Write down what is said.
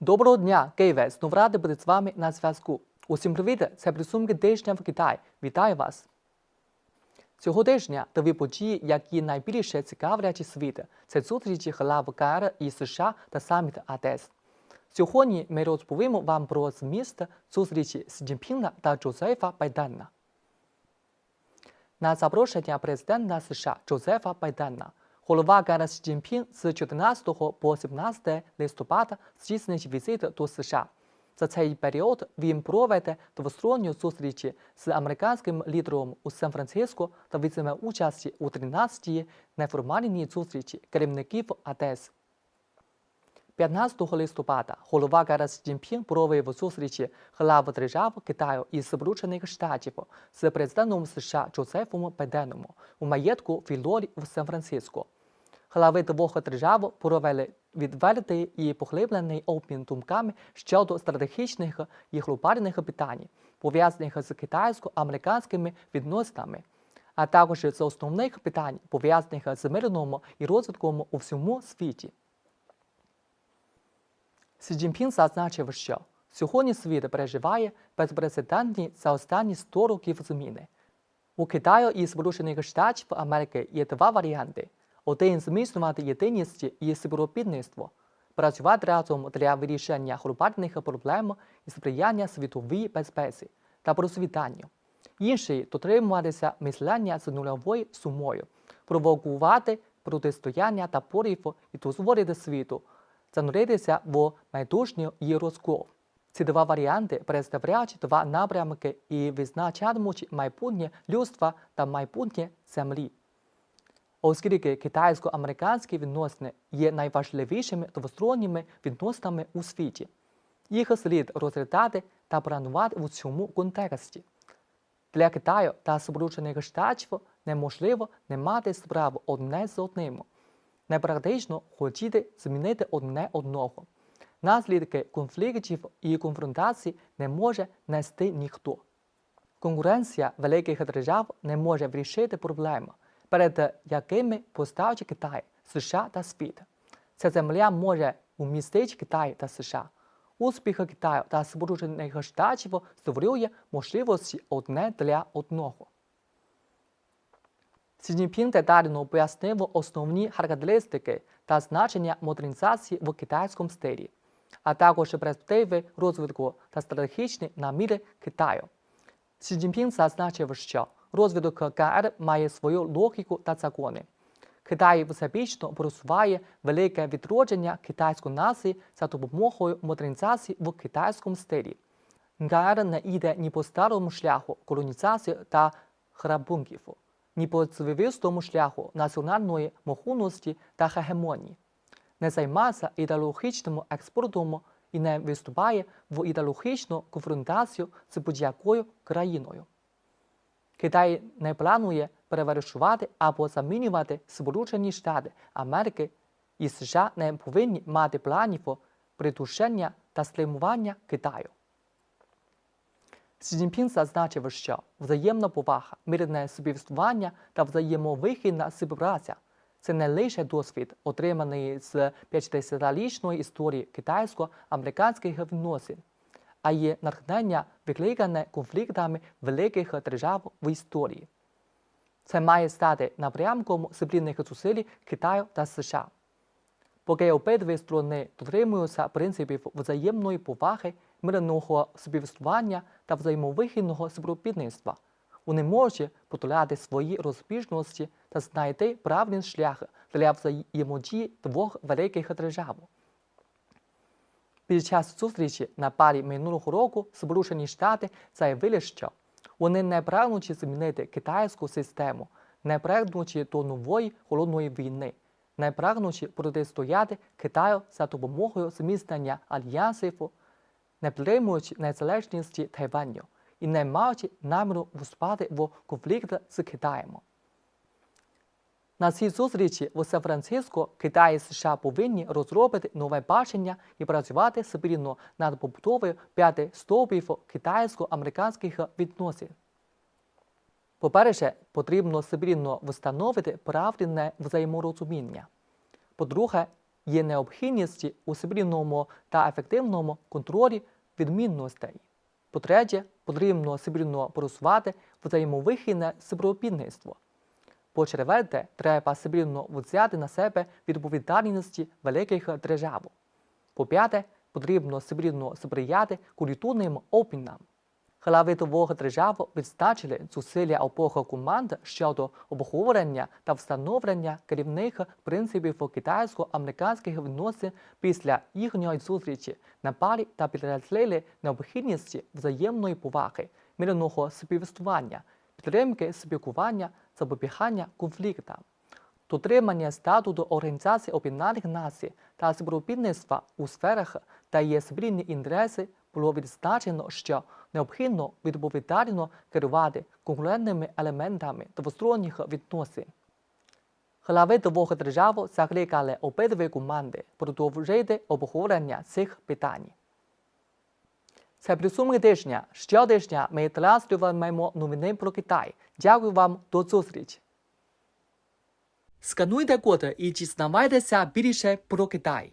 Доброго дня, Києве! Знов радий бути з вами на зв'язку. Усім привіт! Це підсумки тижня в Китаї. Вітаю вас! Цього тижня дві події, які найбільше цікавлять світ. Це зустрічі глав КР і США та саміт АТЕС. Сьогодні ми розповімо вам про зміст зустрічі Сі Цзіньпіна та Джозефа Байдена. На запрошення президента США Джозефа Байдена голова КР Сі з 14 по 17 листопада здійснить візит до США. За цей період він проведе двосторонню зустрічі з американським лідером у Сан-Франциско та візьме участь у 13-й неформальній зустрічі керівників АТЕС. 15 листопада голова Сі Цзіньпін провів зустрічі глав держав Китаю і Сполучених Штатів з президентом США Джозефом Байденом у маєтку Філорі в Сан-Франциско. Глави двох держав провели відвертий і поглиблений обмін думками щодо стратегічних і глобальних питань, пов'язаних з китайсько-американськими відносинами, а також з основних питань, пов'язаних з миром і розвитком у всьому світі. Сі Цзіньпін зазначив, що сьогодні світ переживає безпрецедентні за останні 100 років зміни. У Китаю і Сполучених Штатів Америки є два варіанти: один зміцнювати єдиність і співробітництво, працювати разом для вирішення глобальних проблем і сприяння світовій безпеці та просвітанню. Інший дотримуватися мислення з нульовою сумою, провокувати протистояння та порів і дозволити світу зануритися в майбутнє і розкол. Ці два варіанти представляють два напрямки і визначатимуть майбутнє людства та майбутнє землі. Оскільки китайсько-американські відносини є найважливішими двосторонніми відносинами у світі, їх слід розглядати та планувати у цьому контексті. Для Китаю та Сполучених Штатів неможливо не мати справу одне з одним непрактично хотіти змінити одне одного. Наслідки конфліктів і конфронтацій не може нести ніхто. Конкуренція великих держав не може вирішити проблеми, перед якими поставить Китай, США та світ. Ця земля може умістити Китай та США. Успіх Китаю та Сполучених Штатів створює можливості одне для одного. Цзіньпін детально пояснив основні характеристики та значення модернізації в китайському стилі, а також перспективи розвитку та стратегічні наміри Китаю. Цзіньпін зазначив, що розвиток КР має свою логіку та закони. Китай всебічно просуває велике відродження китайської нації за допомогою модернізації в китайському стилі. КР не йде ні по старому шляху колонізації та грабунків ні по звивистому шляху національної могутності та гегемонії, не займається ідеологічним експортом і не виступає в ідеологічну конфронтацію з будь-якою країною. Китай не планує перевершувати або замінювати Сполучені Штати Америки і США не повинні мати планів придушення та стримування Китаю. Цзіньпін зазначив, що взаємна повага, мирне співіснування та взаємовихідна співпраця це не лише досвід, отриманий з 50-річної історії китайсько-американських відносин, а є натхнення, викликане конфліктами великих держав в історії. Це має стати напрямком спільних зусиль Китаю та США. Поки обидві сторони дотримуються принципів взаємної поваги мирного співіснування та взаємовихідного співробітництва. Вони можуть подоляти свої розбіжності та знайти правильний шлях для взаємодії двох великих держав. Під час зустрічі на парі минулого року Сполучені Штати заявили, що вони не прагнуть змінити китайську систему, не прагнучи до нової холодної війни, не прагнучи протистояти Китаю за допомогою зміцнення альянсів не підтримують незалежності Тайваню і не мають наміру вступати в конфлікт з Китаєм. На цій зустрічі в Сан-Франциско Китай і США повинні розробити нове бачення і працювати спільно над побудовою п'яти стовпів китайсько-американських відносин. По-перше, потрібно спільно встановити правильне взаєморозуміння. По-друге, є необхідність у спільному та ефективному контролі відмінностей. По-третє, потрібно спільно просувати взаємовихідне співробітництво. По-четверте, треба спільно взяти на себе відповідальність великих держав. По-п'яте, потрібно спільно сприяти культурним обмінам. Глави двох держав відзначили зусилля обох команд щодо обговорення та встановлення керівних принципів китайсько-американських відносин після їхньої зустрічі на Балі та підкреслили необхідність взаємної поваги, мирного співіснування, підтримки спілкування, запобігання конфліктам. Дотримання статуту Організації Об'єднаних Націй та співробітництва у сферах, де є спільні інтереси, було відзначено, що необхідно відповідально керувати конкурентними елементами двосторонніх відносин. Глави двох держав закликали обидві команди продовжити обговорення цих питань. Це підсумки тижня. Щотижня ми транслюємо новини про Китай. Дякую вам до зустрічі! Скануйте код і дізнавайтеся більше про Китай.